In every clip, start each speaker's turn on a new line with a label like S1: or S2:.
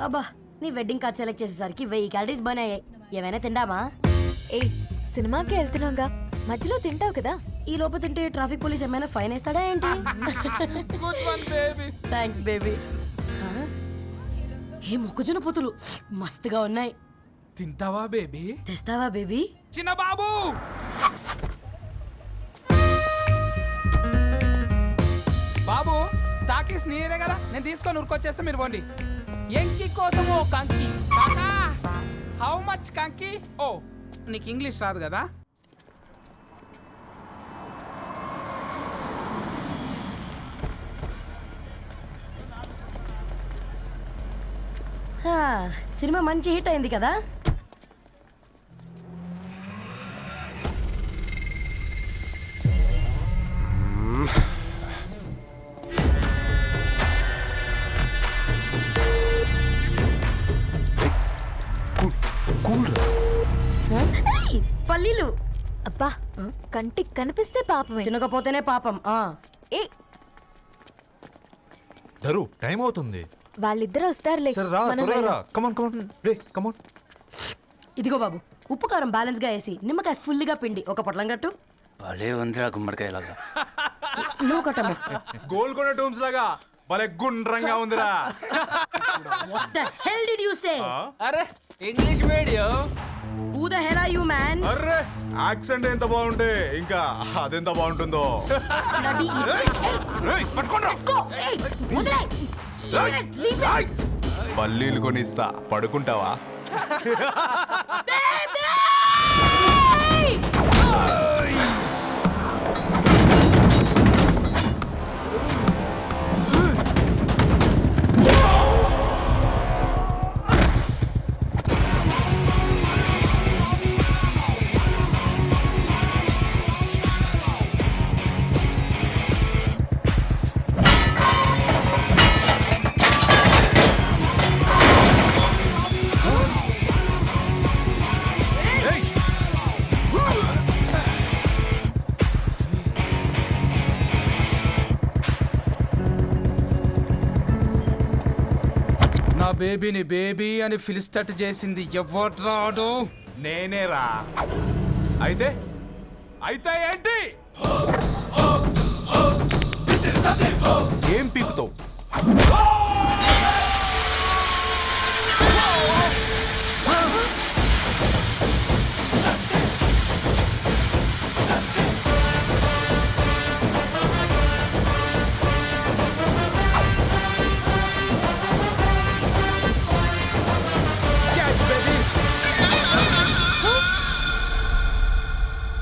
S1: అబ్బా నీ wedding card select చేసేసరికి వెయ్యి క్యాలరీస్ బర్న్ అయ్యాయి. ఏమైనా తిండామా?
S2: ఏ సినిమాకి వెళ్తున్నాగా. మధ్యలో తింటావు కదా.
S1: ఈ లోపు తింటే ట్రాఫిక్ పోలీస్ ఏమైనా ఫైన్ వేస్తాడా ఏంటి?
S3: Good one baby
S1: thanks baby ఏ మొక్కజొన్న పొతులు? మస్తుగా ఉన్నాయి.
S3: తింటావా బేబీ
S1: తెస్తావా బేబీ
S3: చిన్న బాబు బాబు టాకీస్ నీరే కదా. నేను తీసుకొని ఉరికొచ్చేస్తే మీరు పోండి. ఎంకి కోసం ఓ కంకి. కాకా హౌ మచ్ కంకి? ఓ నీకు ఇంగ్లీష్ రాదు కదా?
S1: సినిమా మంచి హిట్ అయింది కదా?
S2: కంటికి కనిపిస్తే పాపమే.
S1: తినకపోతేనే పాపం ఆ.
S2: ఏ?
S4: ధరు టైం అవుతుంది.
S2: వాళ్ళిద్దరు వస్తారులే.
S4: సరే రా
S2: మనం
S4: త్వరగా రా.
S2: వెళ్దాం.
S4: కమాన్ కమాన్ రే కమాన్
S1: ఇదిగో బాబు ఉప్పు కారం బ్యాలెన్స్గా వేసి నిమ్మకాయ ఫుల్గా పిండి ఒక పొట్లం కట్టు.
S5: భలే ఉందిరా గుమ్మడికాయలాగా.
S1: నువ్వు కట్టమ్మ.
S4: గోల్కొండ టూమ్స్ లాగా. భలే గుండ్రంగా ఉందిరా
S1: What the hell did you say?
S5: అరే English medium
S1: Who the hell are you, man?
S4: అర్రే యాక్సెంట్ ఎంత బాగుంటే ఇంకా అదెంత బాగుంటుందో
S1: Bloody
S4: రేయ్, పట్టుకోండ్రా.
S1: Go! Hey! వదిలేయ్!
S4: రేయ్, రేయ్. పల్లీలు కొనిస్తా పడుకుంటావా
S3: బేబీని బేబీ అని ఫిలిస్టట్ చేసింది ఎవరు రాడు
S4: నేనేరా. అయితే? అయితే ఏంటి? ఏం పీకుతావు?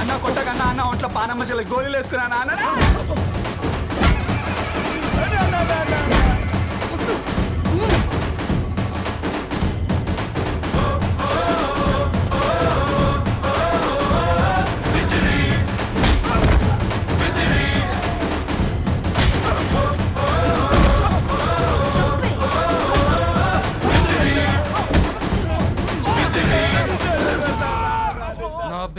S6: అన్న కొట్టకన్నా అన్న ఒంట్లో పానమ్మశల గోళీలు వేసుకున్నా అన్న?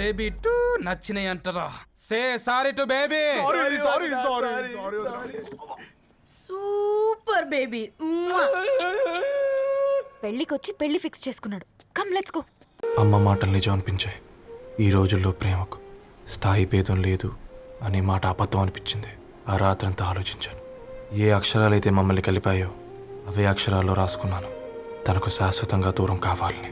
S3: బేబీ టూ నచ్చినాయి అంటారా. Say sorry to baby.
S4: Sorry sorry sorry
S1: super baby.
S2: పెళ్ళికొచ్చి పెళ్ళి ఫిక్స్ చేసుకున్నాడు. కమ్ లెట్స్ గో
S7: అమ్మ మాటలు నిజం అనిపించాయి. ఈ రోజుల్లో ప్రేమకు స్థాయి భేదం లేదు అనే మాట అబద్ధం అనిపించింది. ఆ రాత్రంతా ఆలోచించాను. ఏ అక్షరాలైతే మమ్మల్ని కలిపాయో అవే అక్షరాల్లో రాసుకున్నాను. తనకు శాశ్వతంగా దూరం కావాలని.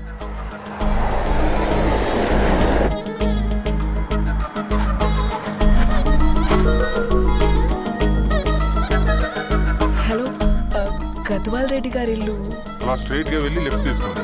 S8: గద్వాల్ రెడ్డి గారి ఇల్లు
S4: అలా స్ట్రైట్గా వెళ్ళి లెఫ్ట్ తీసుకోండి.